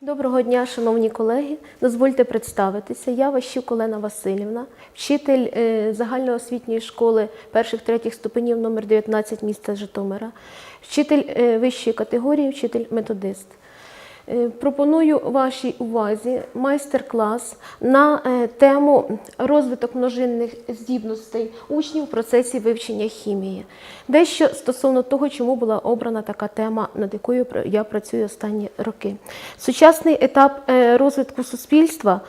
Доброго дня, шановні колеги. Дозвольте представитися. Я Ващук Олена Васильівна, вчитель е, загальноосвітньої школи перших третіх ступенів номер 19 міста Житомира, вчитель е, вищої категорії, вчитель методист. Е, Пропоную вашій увазі майстер-клас на е, тему розвиток множинних здібностей учнів в процесі вивчення хімії. Дещо стосовно того, чому була обрана така тема, над якою я працюю останні роки. Сучасний етап е, розвитку суспільства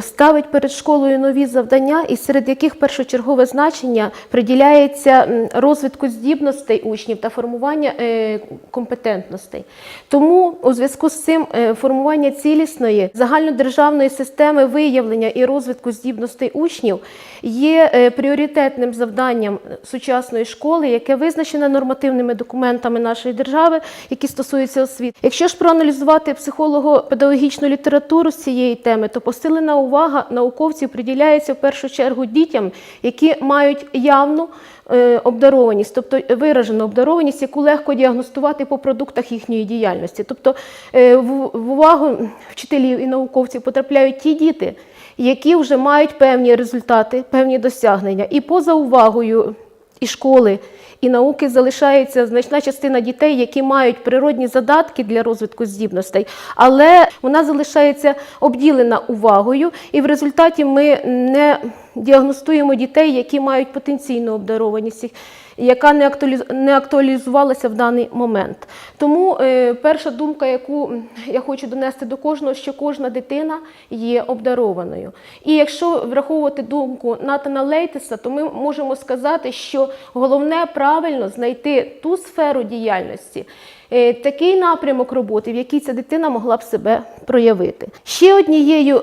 ставить перед школою нові завдання, і серед яких першочергове значення приділяється розвитку здібностей учнів та формування е, компетентностей. Тому у зв'язку з цим е, формування цілісної загальнодержавної системи виявлення і розвитку здібностей учнів є е, пріоритетним завданням сучасної школи, яке визначене нормативними документами нашої держави, які стосуються освіти. Якщо ж проаналізувати психолого-педагогічну літературу з цієї теми, то посилена увага науковців приділяється в першу чергу дітям, які мають явну е, обдарованість, тобто виражену обдарованість, яку легко діагностувати по продуктах їхньої діяльності. Тобто е, в в увагу вчителів і науковців потрапляють ті діти, які вже мають певні результати, певні досягнення. І поза увагою і школи, і науки залишається значна частина дітей, які мають природні задатки для розвитку здібностей, але вона залишається обділена увагою, і в результаті ми не діагностуємо дітей, які мають потенційну обдарованість, яка не актуаліз- не актуалізувалася в даний момент. Тому е, перша думка, яку я хочу донести до кожного, що кожна дитина є обдарованою. І якщо враховувати думку Натана Лейтеса, то ми можемо сказати, що головне правильно знайти ту сферу діяльності. е, Такий напрямок роботи, в якій ця дитина могла б себе проявити. Ще однією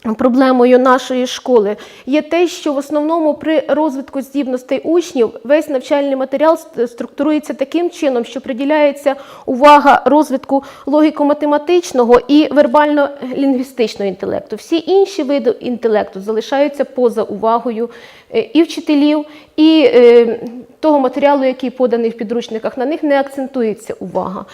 Проблемою нашої школи є те, що в основному при розвитку здібностей учнів весь навчальний матеріал структурується таким чином, що приділяється увага розвитку логіко-математичного і вербально-лінгвістичного інтелекту. Всі інші види інтелекту залишаються поза увагою е, і вчителів, і е, того матеріалу, який поданий в підручниках, на них не акцентується увага.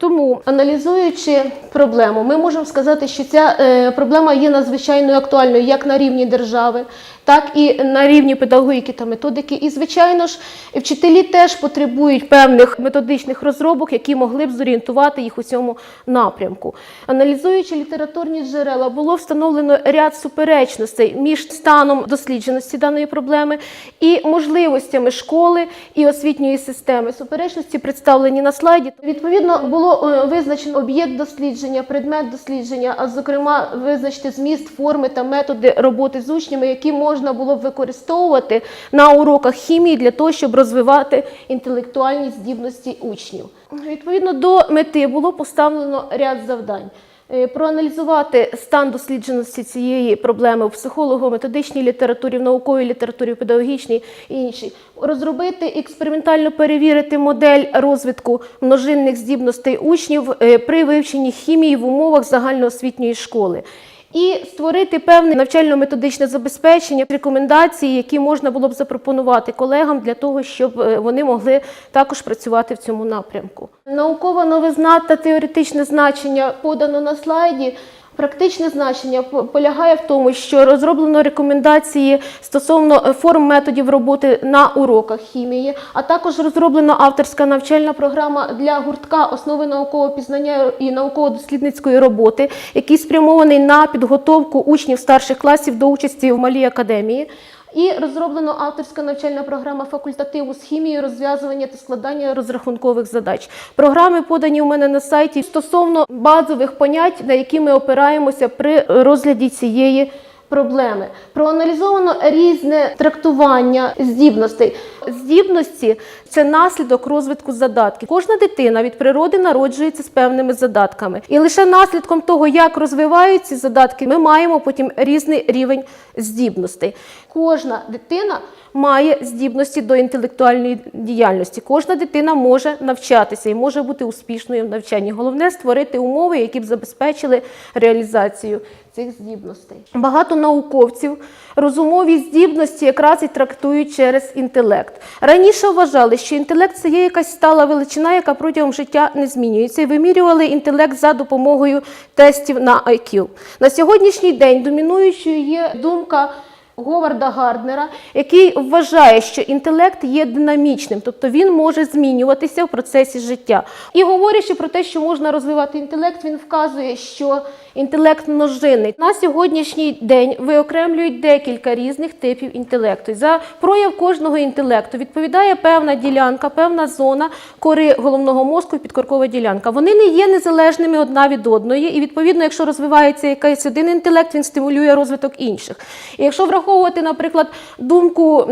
Тому, аналізуючи проблему, ми можемо сказати, що ця е, проблема є надзвичайно актуальною як на рівні держави, так і на рівні педагогіки та методики. І, звичайно ж, вчителі теж потребують певних методичних розробок, які могли б зорієнтувати їх у цьому напрямку. Аналізуючи літературні джерела, було встановлено ряд суперечностей між станом дослідженості даної проблеми і можливостями школи і освітньої системи. Суперечності представлені на слайді. Відповідно, було е, визначено об'єкт дослідження, предмет дослідження, а зокрема визначити зміст, форми та методи роботи з учнями, які можна було б використовувати на уроках хімії для того, щоб розвивати інтелектуальні здібності учнів. Відповідно до мети було поставлено ряд завдань. Е, Проаналізувати стан дослідженості цієї проблеми в психолого-методичній літературі, в науковій літературі, в педагогічній і іншій. Розробити експериментально перевірити модель розвитку множинних здібностей учнів е, при вивченні хімії в умовах загальноосвітньої школи. І створити певне навчально-методичне забезпечення, рекомендації, які можна було б запропонувати колегам для того, щоб е, вони могли також працювати в цьому напрямку. Наукова новизна та теоретичне значення подано на слайді. Практичне значення по- полягає в тому, що розроблено рекомендації стосовно е, форм методів роботи на уроках хімії, а також розроблена авторська навчальна програма для гуртка основи наукового пізнання і науково-дослідницької роботи, який спрямований на підготовку учнів старших класів до участі в малій академії. І розроблена авторська навчальна програма факультативу з хімії, розв'язування та складання розрахункових задач. Програми подані у мене на сайті стосовно базових понять, на які ми опираємося при розгляді цієї проблеми. Проаналізовано різне трактування здібностей. Здібності це наслідок розвитку задатків. Кожна дитина від природи народжується з певними задатками. І лише наслідком того, як розвиваються задатки, ми маємо потім різний рівень здібностей. Кожна дитина має здібності до інтелектуальної діяльності. Кожна дитина може навчатися і може бути успішною в навчанні. Головне створити умови, які б забезпечили реалізацію цих здібностей. Багато науковців розумові здібності якраз і трактують через інтелект. Раніше вважали, що інтелект це є якась стала величина, яка протягом життя не змінюється, і вимірювали інтелект за допомогою тестів на IQ. На сьогоднішній день домінуючою є думка. Говарда Гарднера, який вважає, що інтелект є динамічним, тобто він може змінюватися в процесі життя. І говорячи про те, що можна розвивати інтелект, він вказує, що інтелект множинний. На сьогоднішній день виокремлюють декілька різних типів інтелекту. За прояв кожного інтелекту відповідає певна ділянка, певна зона кори головного мозку і підкоркова ділянка. Вони не є незалежними одна від одної, і відповідно, якщо розвивається якийсь один інтелект, він стимулює розвиток інших. І якщо враховувати, наприклад, думку.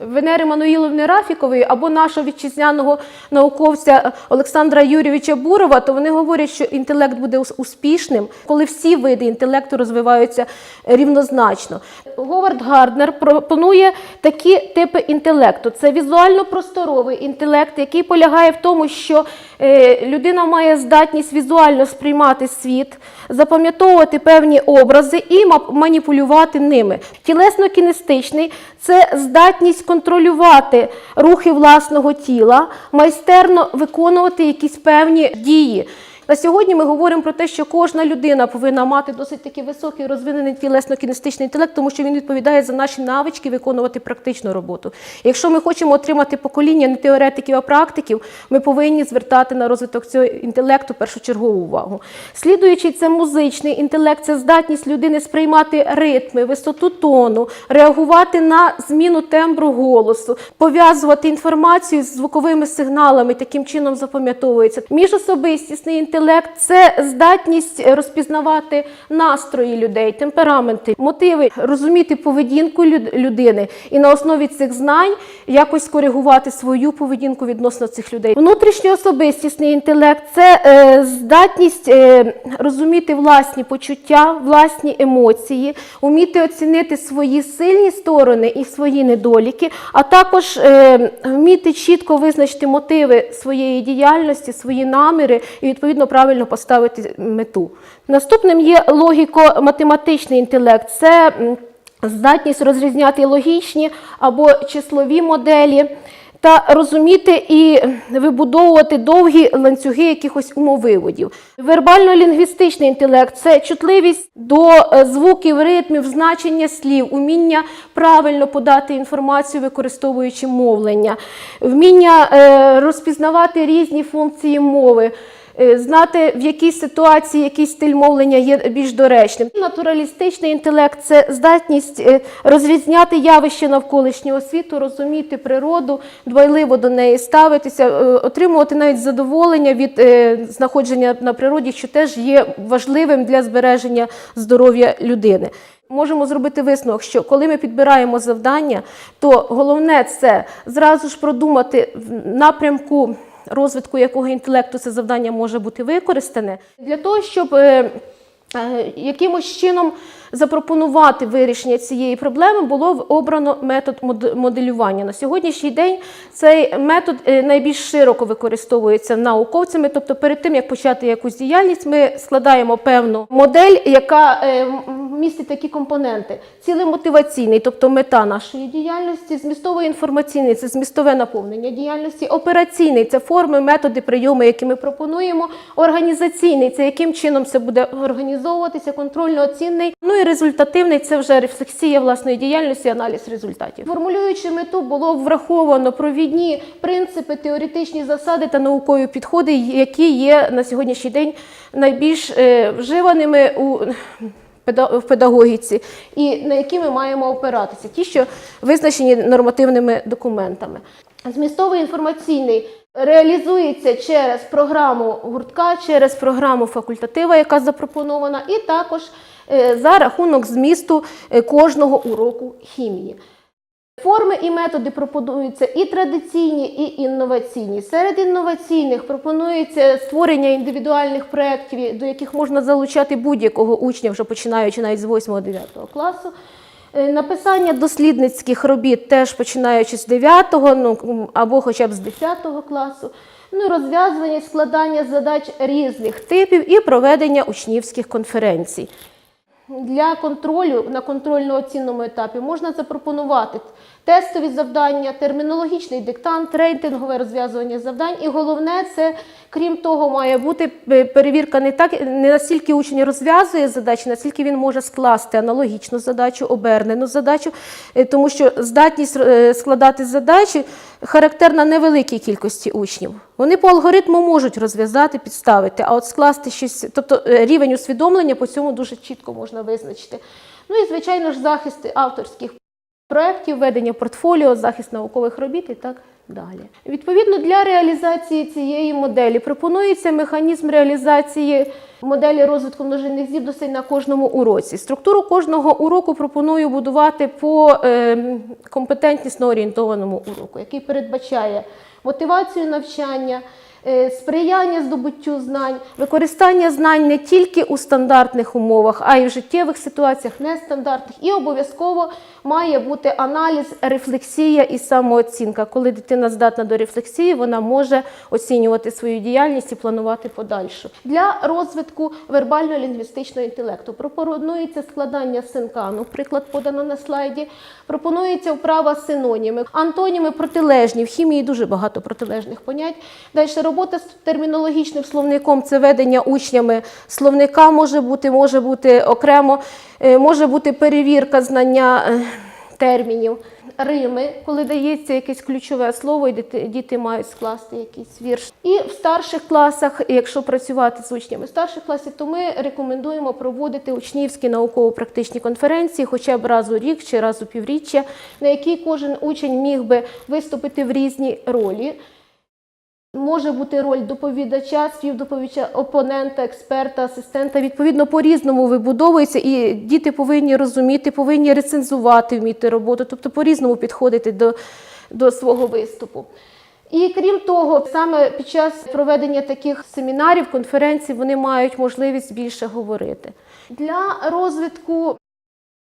Венери Мануїловни Рафікової або нашого вітчизняного науковця Олександра Юрійовича Бурова, то вони говорять, що інтелект буде успішним, коли всі види інтелекту розвиваються рівнозначно. Говард Гарднер пропонує такі типи інтелекту: це візуально-просторовий інтелект, який полягає в тому, що е, людина має здатність візуально сприймати світ, запам'ятовувати певні образи і маніпулювати ними. Тілесно-кінестичний це здатність контролювати рухи власного тіла, майстерно виконувати якісь певні дії. На сьогодні ми говоримо про те, що кожна людина повинна мати досить таки високий розвинений тілесно-кінестичний інтелект, тому що він відповідає за наші навички виконувати практичну роботу. Якщо ми хочемо отримати покоління не теоретиків, а практиків, ми повинні звертати на розвиток цього інтелекту першочергову увагу. Слідуючий це музичний інтелект, це здатність людини сприймати ритми, висоту тону, реагувати на зміну тембру голосу, пов'язувати інформацію з звуковими сигналами, таким чином запам'ятовується. Міжособистісний інтелект це здатність розпізнавати настрої людей, темпераменти, мотиви, розуміти поведінку людини і на основі цих знань якось коригувати свою поведінку відносно цих людей. Внутрішньоособистісний інтелект це е, здатність е, розуміти власні почуття, власні емоції, уміти оцінити свої сильні сторони і свої недоліки, а також е, вміти чітко визначити мотиви своєї діяльності, свої наміри і відповідно правильно поставити мету. Наступним є логіко-математичний інтелект. Це здатність розрізняти логічні або числові моделі. Та розуміти і вибудовувати довгі ланцюги якихось умовиводів. Вербально-лінгвістичний інтелект це чутливість до е, звуків, ритмів, значення слів, уміння правильно подати інформацію, використовуючи мовлення, вміння е, розпізнавати різні функції мови. Е, Знати, в якій ситуації який стиль мовлення є більш доречним. Натуралістичний інтелект це здатність е, розрізняти явище навколишнього світу, розуміти природу, дбайливо до неї ставитися, е, отримувати навіть задоволення від знаходження на природі, що теж є важливим для збереження здоров'я людини. Можемо зробити висновок, що коли ми підбираємо завдання, то головне це зразу ж продумати в напрямку розвитку якого інтелекту це завдання може бути використане, для того, щоб е, е, якимось чином запропонувати вирішення цієї проблеми, було обрано метод моделювання. На сьогоднішній день цей метод е, найбільш широко використовується науковцями. Тобто, перед тим як почати якусь діяльність, ми складаємо певну модель, яка містить такі компоненти: цілемотиваційний, тобто мета нашої діяльності, змістово-інформаційний це змістове наповнення діяльності, операційний це форми, методи, прийоми, які ми пропонуємо. Організаційний це яким чином це буде організовуватися, контрольно-оцінний. Ну і результативний це вже рефлексія власної діяльності, аналіз результатів. Формулюючи мету, було враховано провідні принципи, теоретичні засади та наукові підходи, які є на сьогоднішній день найбільш е, вживаними у в педагогіці, і на які ми маємо опиратися, ті, що визначені нормативними документами. Змістовий інформаційний реалізується через програму гуртка, через програму факультатива, яка запропонована, і також е, за рахунок змісту е, кожного уроку хімії. Форми і методи пропонуються і традиційні, і інноваційні. Серед інноваційних пропонується створення індивідуальних проєктів, до яких можна залучати будь-якого учня, вже починаючи навіть з 8-9 класу. Е, Написання дослідницьких робіт теж починаючи з 9 ну, або хоча б з 10 класу. Ну, розв'язування складання задач різних типів і проведення учнівських конференцій. Для контролю на контрольно-оцінному етапі можна запропонувати тестові завдання, термінологічний диктант, рейтингове розв'язування завдань. І головне, це крім того, має бути е, перевірка не так, не настільки учень розв'язує задачі, наскільки він може скласти аналогічну задачу, обернену задачу, е, тому що здатність е, складати задачі характерна невеликій кількості учнів. Вони по алгоритму можуть розв'язати, підставити, а от скласти щось, тобто рівень усвідомлення по цьому дуже чітко можна визначити. Ну і звичайно ж захист авторських проєктів, ведення портфоліо, захист наукових робіт і так далі. Відповідно, для реалізації цієї моделі пропонується механізм реалізації моделі розвитку множинних здібностей на кожному уроці. Структуру кожного уроку пропоную будувати по е, компетентнісно орієнтованому уроку, який передбачає мотивацію навчання. Е, Сприяння здобуттю знань, використання знань не тільки у стандартних умовах, а й в життєвих ситуаціях нестандартних. І обов'язково має бути аналіз, рефлексія і самооцінка. Коли дитина здатна до рефлексії, вона може оцінювати свою діяльність і планувати подальшу. Для розвитку вербально-лінгвістичного інтелекту пропонується складання синкану, приклад подано на слайді. Пропонується вправа синоніми, антоніми протилежні. В хімії дуже багато протилежних понять. Далі робота з термінологічним словником це ведення учнями словника може бути, може бути окремо, е, може бути перевірка знання е, термінів. Рими, коли дається якесь ключове слово, і діти, мають скласти якийсь вірш. І в старших класах, якщо працювати з учнями старших класів, то ми рекомендуємо проводити учнівські науково-практичні конференції, хоча б раз у рік чи раз у півріччя, на якій кожен учень міг би виступити в різні ролі. Може бути роль доповідача, співдоповідача, опонента, експерта, асистента. Відповідно, по-різному вибудовується, і діти повинні розуміти, повинні рецензувати, вміти роботу, тобто по-різному підходити до, до свого виступу. І крім того, саме під час проведення таких семінарів, конференцій, вони мають можливість більше говорити. Для розвитку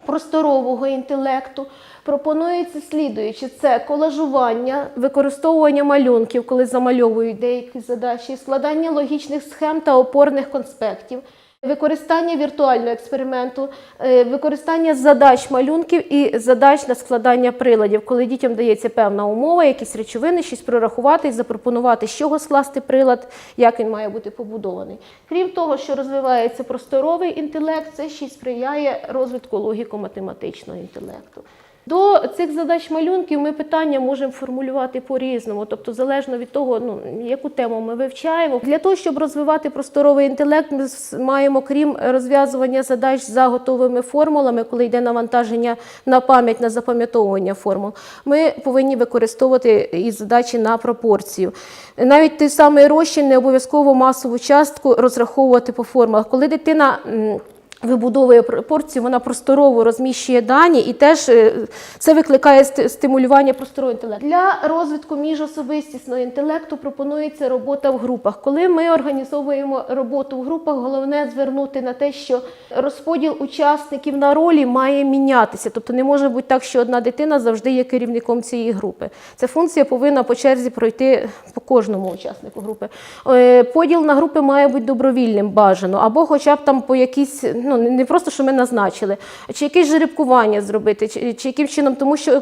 просторового інтелекту пропонується слідуючи: це колажування, використовування малюнків, коли замальовують деякі задачі, складання логічних схем та опорних конспектів. Використання віртуального експерименту, е, використання задач малюнків і задач на складання приладів, коли дітям дається певна умова, якісь речовини, щось прорахувати і запропонувати, з чого скласти прилад, як він має бути побудований. Крім того, що розвивається просторовий інтелект, це ще й сприяє розвитку логіко-математичного інтелекту. До цих задач малюнків ми питання можемо формулювати по-різному, тобто залежно від того, ну яку тему ми вивчаємо. Для того, щоб розвивати просторовий інтелект, ми маємо, крім розв'язування задач за готовими формулами, коли йде навантаження на пам'ять, на запам'ятовування формул, ми повинні використовувати і задачі на пропорцію. Навіть той самий розчин не обов'язково масову частку розраховувати по формулах. Коли дитина Вибудовує пропорцію, вона просторово розміщує дані, і теж е, це викликає стимулювання просторового інтелекту. Для розвитку міжособистісного інтелекту пропонується робота в групах. Коли ми організовуємо роботу в групах, головне звернути на те, що розподіл учасників на ролі має мінятися. Тобто не може бути так, що одна дитина завжди є керівником цієї групи. Ця функція повинна по черзі пройти по кожному учаснику групи. Е, Поділ на групи має бути добровільним бажано, або хоча б там по якійсь, ну не просто, що ми назначили, чи якесь жеребкування зробити, чи, чи яким чином, тому що.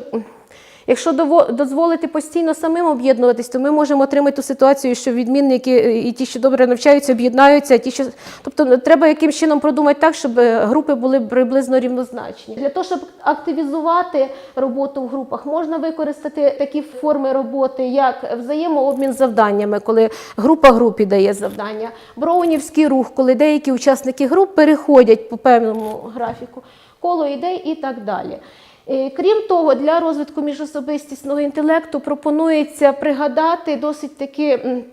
Якщо дозволити постійно самим об'єднуватись, то ми можемо отримати ту ситуацію, що відмінники е, і ті, що добре навчаються, об'єднаються, ті, що тобто треба якимсь чином продумати так, щоб е, групи були приблизно рівнозначні. Для того, щоб активізувати роботу в групах, можна використати такі форми роботи, як взаємообмін завданнями, коли група групі дає завдання, броунівський рух, коли деякі учасники груп переходять по певному графіку, коло ідей і так далі. Е, Крім того, для розвитку міжособистісного інтелекту пропонується пригадати досить таки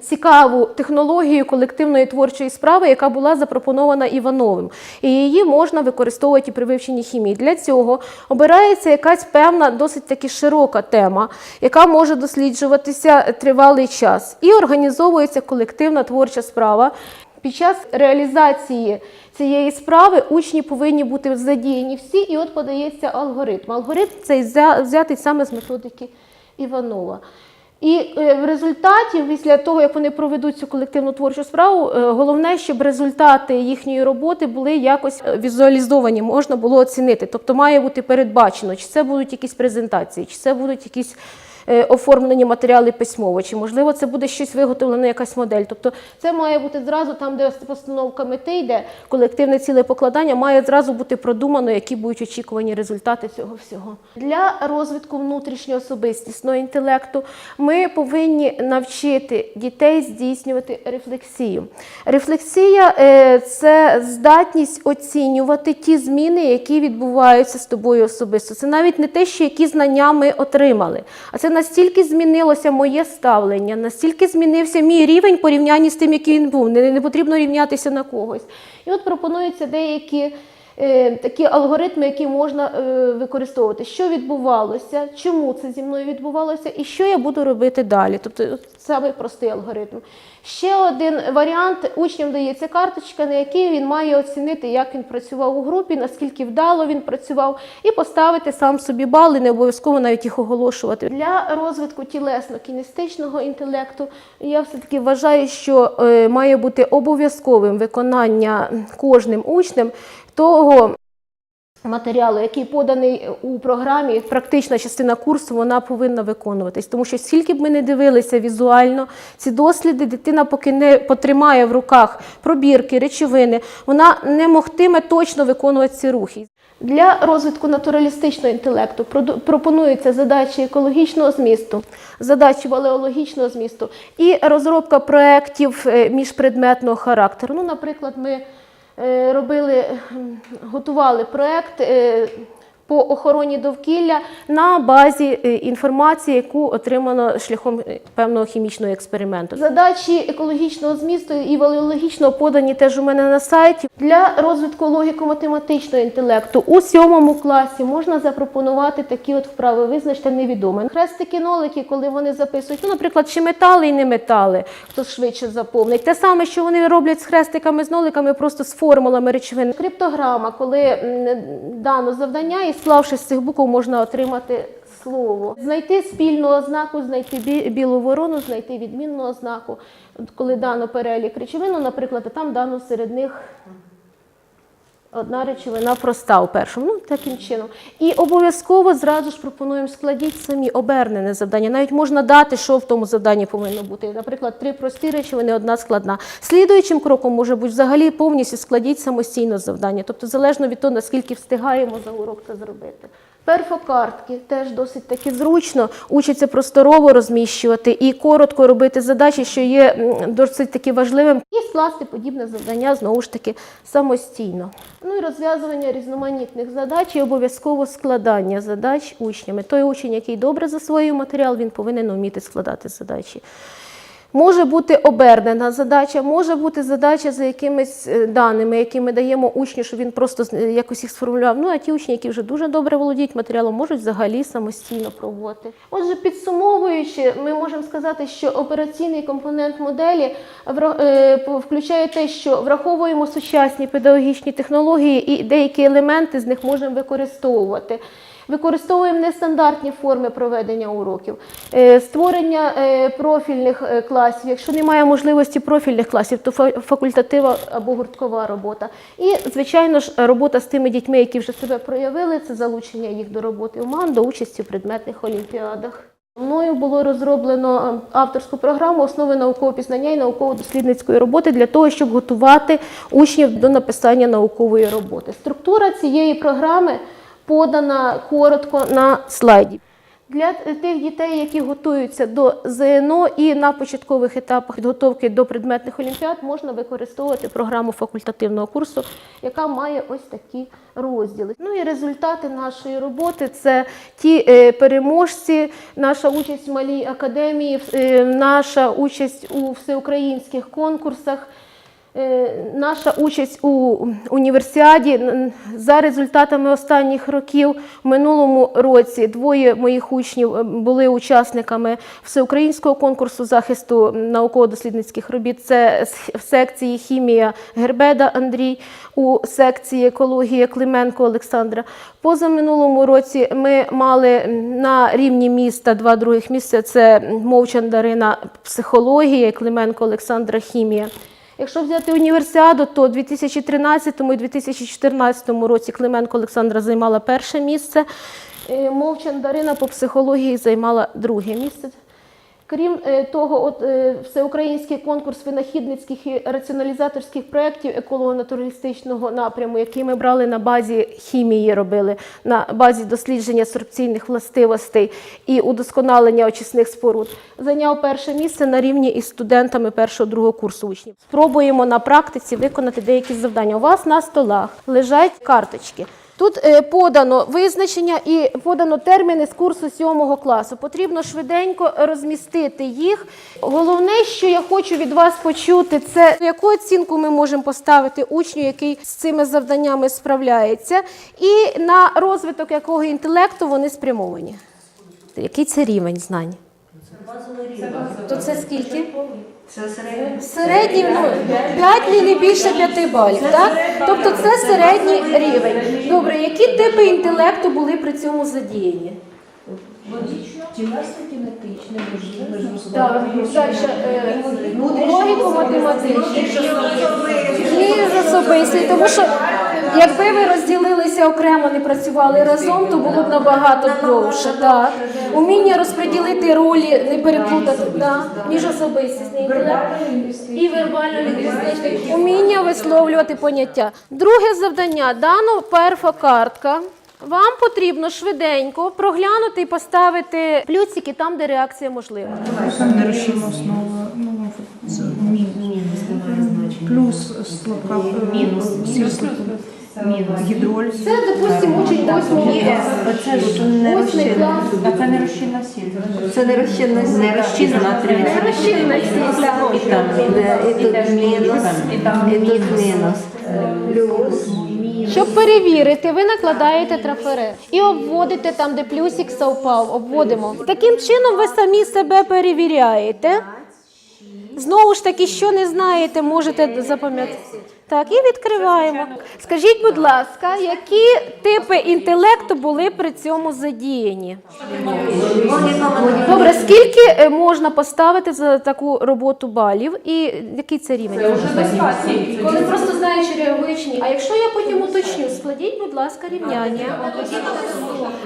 цікаву технологію колективної творчої справи, яка була запропонована Івановим. І її можна використовувати при вивченні хімії. Для цього обирається якась певна, досить таки широка тема, яка може досліджуватися тривалий час. І організовується колективна творча справа. Під час реалізації цієї справи учні повинні бути задіяні всі, і от подається алгоритм. Алгоритм цей взя- взятий саме з методики Іванова. І е, в результаті, після того, як вони проведуть цю колективну творчу справу, е, головне, щоб результати їхньої роботи були якось е, візуалізовані, можна було оцінити. Тобто має бути передбачено, чи це будуть якісь презентації, чи це будуть якісь оформлені матеріали письмово, чи можливо це буде щось виготовлено, якась модель. Тобто це має бути зразу там, де постановка мети йде, колективне ціле покладання, має зразу бути продумано, які будуть очікувані результати цього всього. Для розвитку внутрішнього особистісного інтелекту ми повинні навчити дітей здійснювати рефлексію. Рефлексія е, це здатність оцінювати ті зміни, які відбуваються з тобою особисто. Це навіть не те, що які знання ми отримали, а це настільки змінилося моє ставлення, настільки змінився мій рівень порівнянні з тим, який він був. Не, не потрібно рівнятися на когось. І от пропонуються деякі. Е, Такі алгоритми, які можна е, використовувати, що відбувалося, чому це зі мною відбувалося, і що я буду робити далі. Тобто самий простий алгоритм. Ще один варіант: учням дається карточка, на якій він має оцінити, як він працював у групі, наскільки вдало він працював, і поставити сам собі бали, не обов'язково навіть їх оголошувати. Для розвитку тілесно-кінестичного інтелекту я все-таки вважаю, що е, має бути обов'язковим виконання кожним учнем того матеріалу, який поданий у програмі, практична частина курсу, вона повинна виконуватись. Тому що скільки б ми не дивилися візуально, ці досліди дитина, поки не потримає в руках пробірки, речовини, вона не могтиме точно виконувати ці рухи. Для розвитку натуралістичного інтелекту пропонуються задачі екологічного змісту, задачі валеологічного змісту і розробка проєктів е, міжпредметного характеру. Ну, наприклад, ми робили, готували проєкт е, по охороні довкілля на базі е, інформації, яку отримано шляхом е, певного хімічного експерименту. Задачі екологічного змісту і валеологічного подані теж у мене на сайті. Для розвитку логіко-математичного інтелекту у сьомому класі можна запропонувати такі от вправи, визначте невідоме. Хрестики-нолики, коли вони записують, ну, наприклад, чи метали і не метали, хто швидше заповнить. Те саме, що вони роблять з хрестиками, з ноликами, просто з формулами речовин. Криптограма, коли дано завдання і склавши з цих букв, можна отримати слово. Знайти спільну ознаку, знайти бі- білу ворону, знайти відмінну ознаку. Коли дано перелік речовин, ну, наприклад, а там дано серед них Одна речовина проста у першому, ну таким чином. І обов'язково зразу ж пропонуємо складіть самі обернене завдання. Навіть можна дати, що в тому завданні повинно бути. Наприклад, три прості речовини, одна складна. Слідуючим кроком може бути взагалі повністю складіть самостійно завдання. Тобто, залежно від того, наскільки встигаємо за урок це зробити. Перфокартки теж досить таки зручно, учаться просторово розміщувати і коротко робити задачі, що є досить таки важливим, і скласти подібне завдання знову ж таки самостійно. Ну і розв'язування різноманітних задач і обов'язково складання задач учнями. Той учень, який добре засвоює матеріал, він повинен вміти складати задачі. Може бути обернена задача, може бути задача за якимись е, даними, які ми даємо учню, щоб він просто е, якось їх сформулював. Ну а ті учні, які вже дуже добре володіють матеріалом, можуть взагалі самостійно пробувати. Отже, підсумовуючи, ми можемо сказати, що операційний компонент моделі е, включає те, що враховуємо сучасні педагогічні технології і деякі елементи з них можемо використовувати. Використовуємо нестандартні форми проведення уроків, Е, створення е, профільних е, класів. Якщо немає можливості профільних класів, то факультатива або гурткова робота. І, звичайно ж, робота з тими дітьми, які вже себе проявили, це залучення їх до роботи в МАН, до участі в предметних олімпіадах. Мною було розроблено авторську програму основи наукового пізнання і науково-дослідницької роботи для того, щоб готувати учнів до написання наукової роботи. Структура цієї програми подана коротко на слайді. Для тих дітей, які готуються до ЗНО і на початкових етапах підготовки до предметних олімпіад, можна використовувати програму факультативного курсу, яка має ось такі розділи. Ну і результати нашої роботи це ті е, переможці, наша участь в малій академії, е, наша участь у всеукраїнських конкурсах. Е, Наша участь у універсіаді за результатами останніх років в минулому році двоє моїх учнів були учасниками всеукраїнського конкурсу захисту науково-дослідницьких робіт. Це в секції хімія Гербеда Андрій, у секції екологія Клименко Олександра. Позаминулому році ми мали на рівні міста два других місця: це Мовчан Дарина психологія, Клименко Олександра хімія. Якщо взяти універсіаду, то у 2013 і 2014 році Клименко Олександра займала перше місце. е, Мовчан Дарина по психології займала друге місце. Крім е, того, от е, всеукраїнський конкурс винахідницьких і раціоналізаторських проєктів еколого-натуралістичного напряму, який ми брали на базі хімії, робили на базі дослідження сорбційних властивостей і удосконалення очисних споруд, зайняв перше місце на рівні із студентами першого другого курсу учнів. Спробуємо на практиці виконати деякі завдання. У вас на столах лежать карточки. Тут е, подано визначення і подано терміни з курсу сьомого класу. Потрібно швиденько розмістити їх. Головне, що я хочу від вас почути, це яку оцінку ми можемо поставити учню, який з цими завданнями справляється, і на розвиток якого інтелекту вони спрямовані. Який це рівень знань? Це базовий рівень. То це скільки? Це середньо. Середній ну, 5 ні не більше 5 балів, так? Тобто це середній рівень. Добре, які типи інтелекту були при цьому задіяні? Гімнастико-кинетичне, Так, далі логіко-математичний, міжособистий, тому що якби ви розділилися окремо, не працювали разом, то було б набагато довше. Так. Уміння розподілити ролі, не переплутати, так. міжособистісний інтелект і вербально лінгвістичний уміння висловлювати поняття. Друге завдання дано перфокартка. Вам потрібно швиденько проглянути і поставити плюсики там, де реакція можлива. Там нерушима основа, ну. Плюс слабка мінус. Гідроліз. Це, допустимо, учень восьмого Оце ж не Восьмий розчинна. клас. А це не розчинна сіль. Це не розчинна сіль. Не розчинна натрія. Розчинна сіль. І там, і тут мінус, і тут мінус. Плюс. Щоб перевірити, ви накладаєте трафарет і обводите там, де плюсик совпав, обводимо. Таким чином ви самі себе перевіряєте. Знову ж таки, що не знаєте, можете запам'ятати. Так, і відкриваємо. Скажіть, будь ласка, які типи інтелекту були при цьому задіяні? Добре, скільки е, можна поставити за таку роботу балів і який це рівень? Коли просто знаєш, реагуєш. А якщо я потім уточню, складіть, будь ласка, рівняння.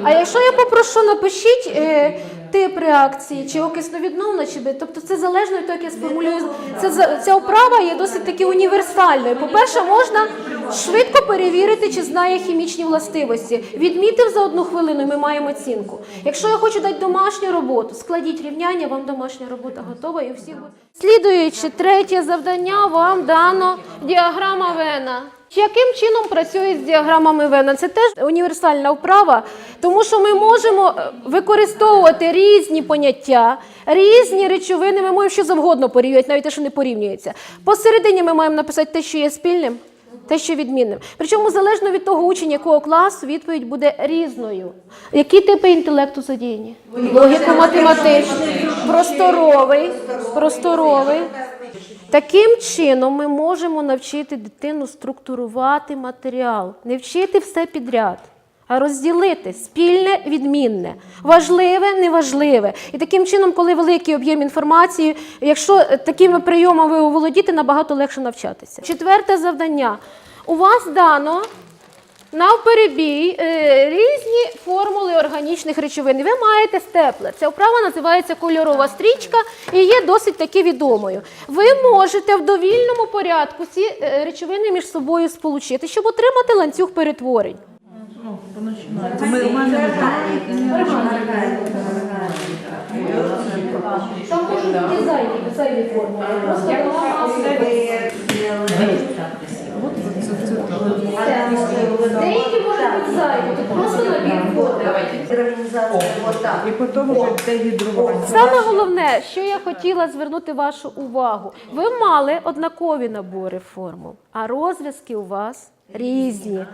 А якщо я попрошу, напишіть е, тип реакції, чи окисновідновна, чи би. Тобто це залежно від того, як я сформулюю. Це, ця вправа є досить таки універсальною. По-перше, можна швидко перевірити, чи знає хімічні властивості. Відмітив за одну хвилину, ми маємо оцінку. Якщо я хочу дати домашню роботу, складіть рівняння, вам домашня робота готова і всіх. Слідуючи, третє завдання вам дано діаграма Вена. Яким чином працює з діаграмами Вена? Це теж універсальна вправа, тому що ми можемо е, використовувати різні поняття, різні речовини. Ми можемо що завгодно порівнювати, навіть те, що не порівнюється. Посередині ми маємо написати те, що є спільним, те, що відмінним. Причому залежно від того учень, якого класу, відповідь буде різною. Які типи інтелекту задіяні? Логіко-математичний, просторовий, просторовий. Таким чином ми можемо навчити дитину структурувати матеріал, не вчити все підряд, а розділити спільне, відмінне, важливе, неважливе. І таким чином, коли великий об'єм інформації, якщо такими прийомами оволодіти, набагато легше навчатися. Четверте завдання. У вас дано Навперебій е, різні формули органічних речовин. Ви маєте степлер. Ця вправа називається кольорова стрічка і є досить таки відомою. Ви можете в довільному порядку ці е, речовини між собою сполучити, щоб отримати ланцюг перетворень. Ну. Там можуть бути зайві, зайві формули. Просто Деякі можуть бути зайві, просто набір води. Організація. І потім вже дегідрування. Саме головне, що я хотіла звернути вашу увагу. Ви мали однакові набори формул, а розв'язки у вас різні.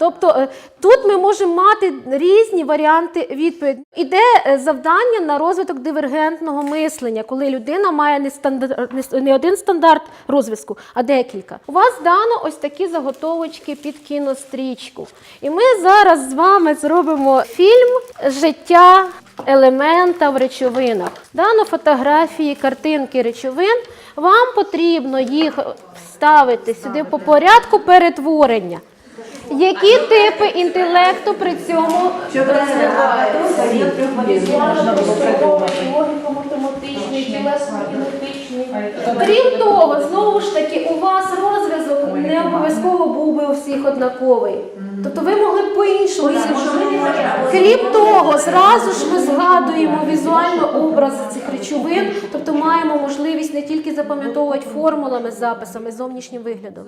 Тобто е, тут ми можемо мати різні варіанти відповіді. Іде е, завдання на розвиток дивергентного мислення, коли людина має не, стандар... не один стандарт розв'язку, а декілька. У вас дано ось такі заготовочки під кінострічку. І ми зараз з вами зробимо фільм Життя елемента в речовинах. Дано фотографії, картинки речовин. Вам потрібно їх вставити сюди по порядку перетворення. Які типи інтелекту при цьому розвиваються? Логіко-математичний, тілесно-кінетичний. Крім того, знову ж таки, у вас розв'язок не обов'язково був би у всіх однаковий. Тобто ви могли б по-іншому. Крім того, зразу ж ми згадуємо візуально образи цих речовин, тобто маємо можливість не тільки запам'ятовувати формулами, записами, зовнішнім виглядом.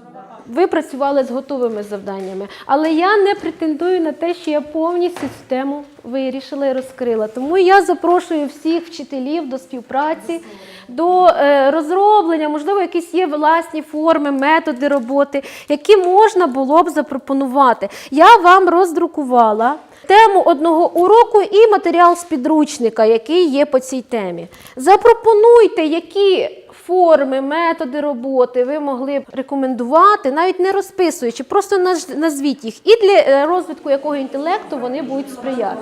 Ви працювали з готовими завданнями, але я не претендую на те, що я повністю цю тему вирішила і розкрила. Тому я запрошую всіх вчителів до співпраці, до е, розроблення, можливо, якісь є власні форми, методи роботи, які можна було б запропонувати. Я вам роздрукувала тему одного уроку і матеріал з підручника, який є по цій темі. Запропонуйте, які форми, методи роботи ви могли б рекомендувати, навіть не розписуючи, просто назвіть їх. І для е, розвитку якого інтелекту вони будуть сприяти.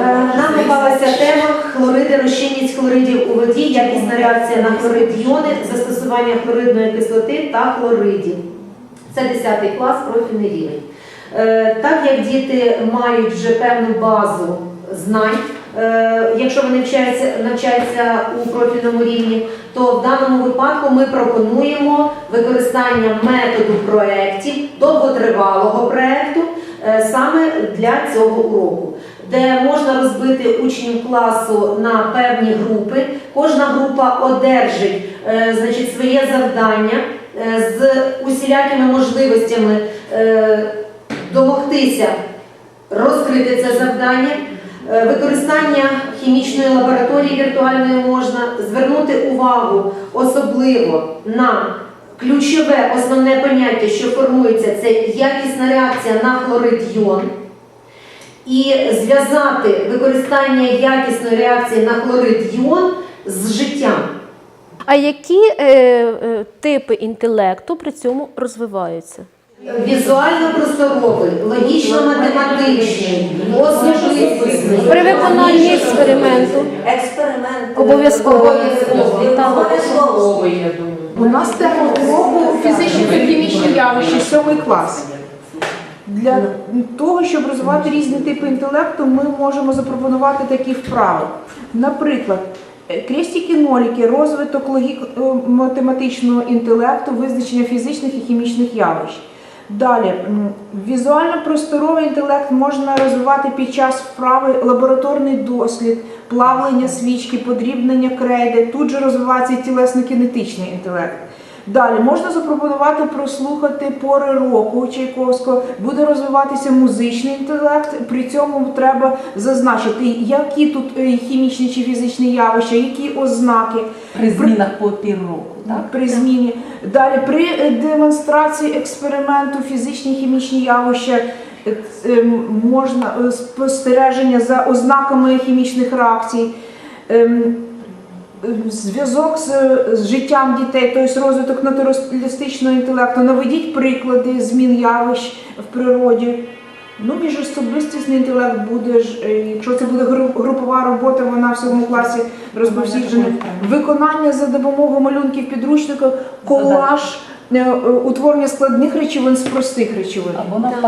Е, Нам попалася тема хлориди, розчинність хлоридів у воді, якісна реакція на хлорид йони, застосування хлоридної кислоти та хлоридів. Це 10 клас, профільний рівень. Е, Так як діти мають вже певну базу знань, е, якщо вони навчаються, навчаються у профільному рівні, то в даному випадку ми пропонуємо використання методу проєктів, довготривалого проєкту е, саме для цього уроку, де можна розбити учнів класу на певні групи. Кожна група одержить значить, своє завдання з усілякими можливостями е, домогтися розкрити це завдання. Е, Використання хімічної лабораторії віртуальної можна звернути увагу особливо на ключове основне поняття, що формується, це якісна реакція на хлорид йон. І зв'язати використання якісної реакції на хлорид йон з життям. А які е, е, типи інтелекту при цьому розвиваються? Візуально-просторовий, логічно-математичний, особистісний. При виконанні експерименту Експеримент. Обов'язково. Обов'язково. У нас тема уроку фізичні та хімічні явища, сьомий клас. Для того, щоб розвивати різні типи інтелекту, ми можемо запропонувати такі вправи. Наприклад, крестики-ноліки, розвиток логіко-математичного інтелекту, визначення фізичних і хімічних явищ. Далі, візуально-просторовий інтелект можна розвивати під час вправи лабораторний дослід, плавлення свічки, подрібнення крейди. Тут же розвивається тілесно-кінетичний інтелект. Далі можна запропонувати прослухати пори року Чайковського, буде розвиватися музичний інтелект. При цьому треба зазначити, які тут е, хімічні чи фізичні явища, які ознаки При змінах по півроку, так? при зміні. Далі при е, демонстрації експерименту фізичні хімічні явища е, можна спостереження за ознаками хімічних реакцій. Зв'язок з, з життям дітей, тобто розвиток натуралістичного інтелекту. Наведіть приклади змін явищ в природі. Ну, міжособистісний інтелект буде е, якщо це буде групова робота, вона в сьомому класі розповсюджена. Виконання за допомогою малюнків підручника, колаж, е, е, утворення складних речовин з простих речовин.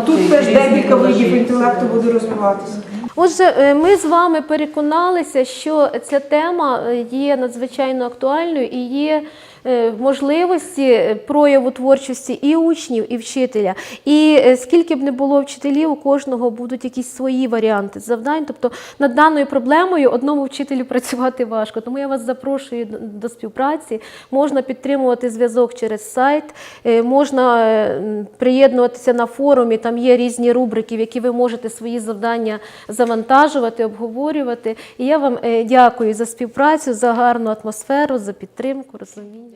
Тут теж декілька видів інтелекту буде розвиватися. Отже, е, ми з вами переконалися, що ця тема е, є надзвичайно актуальною і є можливості е, прояву творчості і учнів, і вчителя. І е, скільки б не було вчителів, у кожного будуть якісь свої варіанти завдань. Тобто над даною проблемою одному вчителю працювати важко. Тому я вас запрошую до- співпраці. Можна підтримувати зв'язок через сайт, е, можна е, приєднуватися на форумі. Там є різні рубрики, в які ви можете свої завдання завантажувати, обговорювати. І я вам е, дякую за співпрацю, за гарну атмосферу, за підтримку, розуміння.